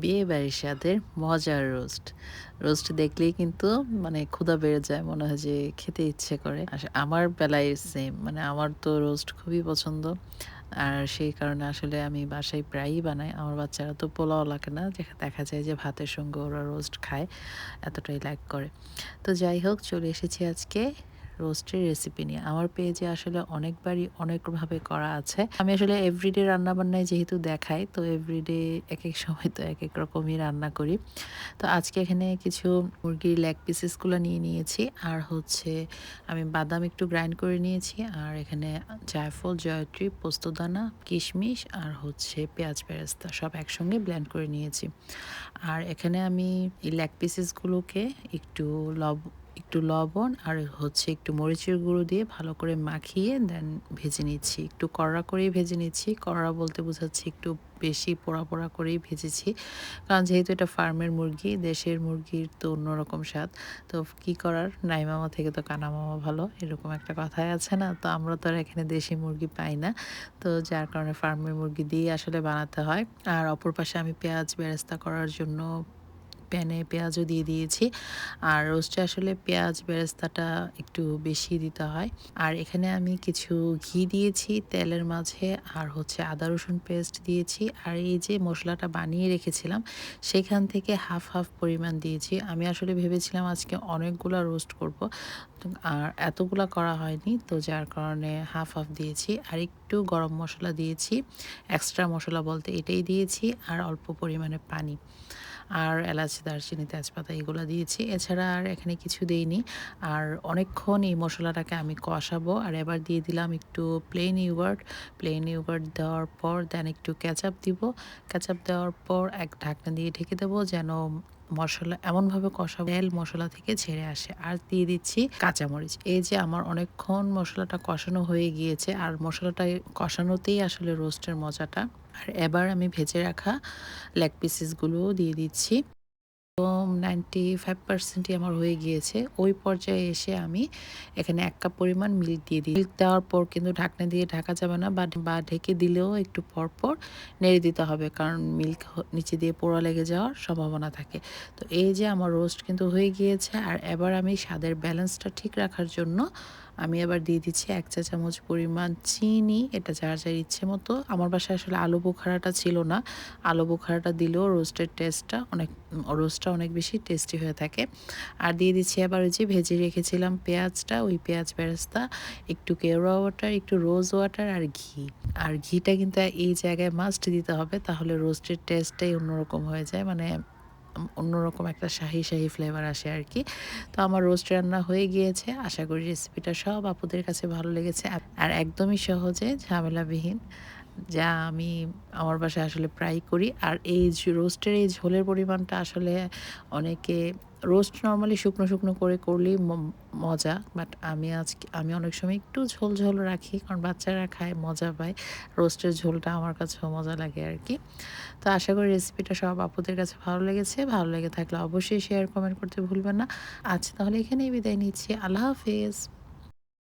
বিয়ে বাড়ির স্বাদের মজার রোস্ট। রোস্ট দেখলেই কিন্তু মানে ক্ষুধা বেড়ে যায়, মনে হয় যে খেতে ইচ্ছে করে। আমার বেলায় সেম মানে আমার তো রোস্ট খুবই পছন্দ। আর সেই কারণে আসলে আমি বাসায় প্রায়ই বানাই। আমার বাচ্চারা তো পোলাও লাগে না, দেখা যায় যে ভাতের সঙ্গে ওরা রোস্ট খায়, এতটাই লাইক করে। তো যাই হোক, চলে এসেছি আজকে রোস্টের রেসিপি নিয়ে। আমার পেজে আসলে অনেকবারই অনেকভাবে করা আছে। আমি আসলে এভরিডে রান্নাবান্নায় যেহেতু দেখাই, তো এভরিডে এক এক সময় তো এক এক রকমই রান্না করি। তো আজকে এখানে কিছু মুরগির লেগ পিসেসগুলো নিয়ে নিয়েছি। আর হচ্ছে আমি বাদাম একটু গ্রাইন্ড করে নিয়েছি। আর এখানে জায়ফল, জয়ত্রী, পোস্তদানা, কিশমিশ আর হচ্ছে পেঁয়াজ বেরেস্তা সব একসঙ্গে ব্লেন্ড করে নিয়েছি। আর এখানে আমি এই লেগ পিসেসগুলোকে একটু লব একটু লবণ আর হচ্ছে একটু মরিচের গুঁড়ো দিয়ে ভালো করে মাখিয়ে দেন ভেজে নিচ্ছি। একটু কড়া করেই ভেজে নিচ্ছি। কড়া বলতে বোঝাচ্ছি একটু বেশি পোড়া পোড়া করেই ভেজেছি। কারণ যেহেতু এটা ফার্মের মুরগি, দেশের মুরগির তো অন্যরকম স্বাদ। তো কি করার? নাই মামা থেকে তো কানা মামা ভালো, এরকম একটা কথাই আছে না? তো আমরা তো আর এখানে দেশি মুরগি পাই না। তো যার কারণে ফার্মের মুরগি দিয়ে আসলে বানাতে হয়। আর অপর পাশে আমি পেঁয়াজ বেরেস্তা করার জন্য প্যানে পেঁয়াজও দিয়ে দিয়েছি। আর রোস্টে আসলে পেঁয়াজ বেরেস্তাটা একটু বেশি দিতে হয়। আর এখানে আমি কিছু ঘি দিয়েছি তেলের মাঝে আর হচ্ছে আদা রসুন পেস্ট দিয়েছি। আর এই যে মশলাটা বানিয়ে রেখেছিলাম, সেখান থেকে হাফ হাফ পরিমাণ দিয়েছি। আমি আসলে ভেবেছিলাম আজকে অনেকগুলো রোস্ট করব। আর এতগুলা করা হয়নি, তো যার কারণে হাফ হাফ দিয়েছি। আর একটু গরম মশলা দিয়েছি এক্সট্রা মশলা বলতে এটাই দিয়েছি, আর অল্প পরিমাণে পানি। আর এলাচ, দারচিনি, তেজপাতা এগুলো দিয়েছি। এছাড়া আর এখানে কিছু দেইনি। আর অনেকক্ষণ এই মশলাটাকে আমি কষাবো। আর এবার দিয়ে দিলাম একটু প্লেন ইউগার্ট প্লেন ইউগার্ট দেওয়ার পর দেন একটু ক্যাচাপ দিব। ক্যাচাপ দেওয়ার পর এক ঢাকনা দিয়ে ঢেকে দেবো যেন মশলা এমনভাবে কষা তেল মশলা থেকে ছেড়ে আসে। আর দিয়ে দিচ্ছি কাঁচামরিচ। এই যে আমার অনেকক্ষণ মশলাটা কষানো হয়ে গিয়েছে, আর মশলাটা কষানোতেই আসলে রোস্টের মজাটা। আর এবার আমি ভেজে রাখা লেগ পিসেসগুলোও দিয়ে দিচ্ছি। তো নাইনটি ফাইভ পার্সেন্টই আমার হয়ে গিয়েছে। ওই পর্যায়ে এসে আমি এখানে এক কাপ পরিমাণ মিল্ক দিয়ে দিই। মিল্ক দেওয়ার পর কিন্তু ঢাকনা দিয়ে ঢাকা যাবে না, বা ঢেকে দিলেও একটু পর পর নেড়ে দিতে হবে, কারণ মিল্ক নিচে দিয়ে পোড়া লেগে যাওয়ার সম্ভাবনা থাকে। তো এই যে আমার রোস্ট কিন্তু হয়ে গিয়েছে, আর এবার আমি স্বাদের ব্যালেন্সটা ঠিক রাখার জন্য আমি আবার দিয়ে দিচ্ছি এক চা চামচ পরিমাণ চিনি, এটা যার যার ইচ্ছে মতো। আমার বাসায় আসলে আলু বোখারাটা ছিল না। আলু বোখারাটা দিলেও রোস্টের টেস্টটা অনেক রোস্টটা অনেক বেশি টেস্টি হয়ে থাকে। আর দিয়ে দিচ্ছি আবার ওই যে ভেজে রেখেছিলাম পেঁয়াজটা, ওই পেঁয়াজ বেরেস্তা, একটু কেওড়া ওয়াটার একটু রোজ ওয়াটার আর ঘি। আর ঘিটা কিন্তু এই জায়গায় মাস্ট দিতে হবে, তাহলে রোস্টের টেস্টটাই অন্যরকম হয়ে যায়। মানে অন্যরকম একটা শাহি শাহি ফ্লেভার আসে আর কি। তো আমার রোস্ট রান্না হয়ে গিয়েছে। আশা করি রেসিপিটা সব আপুদের কাছে ভালো লেগেছে। আর একদমই সহজে ঝামেলাবিহীন। যা আমি আমার বাসায় আসলে প্রায় করি। আর এই রোস্টের এই ঝোলের পরিমাণটা আসলে অনেকে রোস্ট নর্মালি শুকনো শুকনো করে করলেই মজা। বাট আমি আজকে, আমি অনেক সময় একটু ঝোল ঝোল রাখি, কারণ বাচ্চারা খায়, মজা পায়। রোস্টের ঝোলটা আমার কাছেও মজা লাগে আর কি তো আশা করি রেসিপিটা সব আপুদের কাছে ভালো লেগেছে। ভালো লেগে থাকলে অবশ্যই শেয়ার কমেন্ট করতে ভুলবেন না। আচ্ছা তাহলে এখানেই বিদায় নিচ্ছি। আল্লাহ হাফেজ।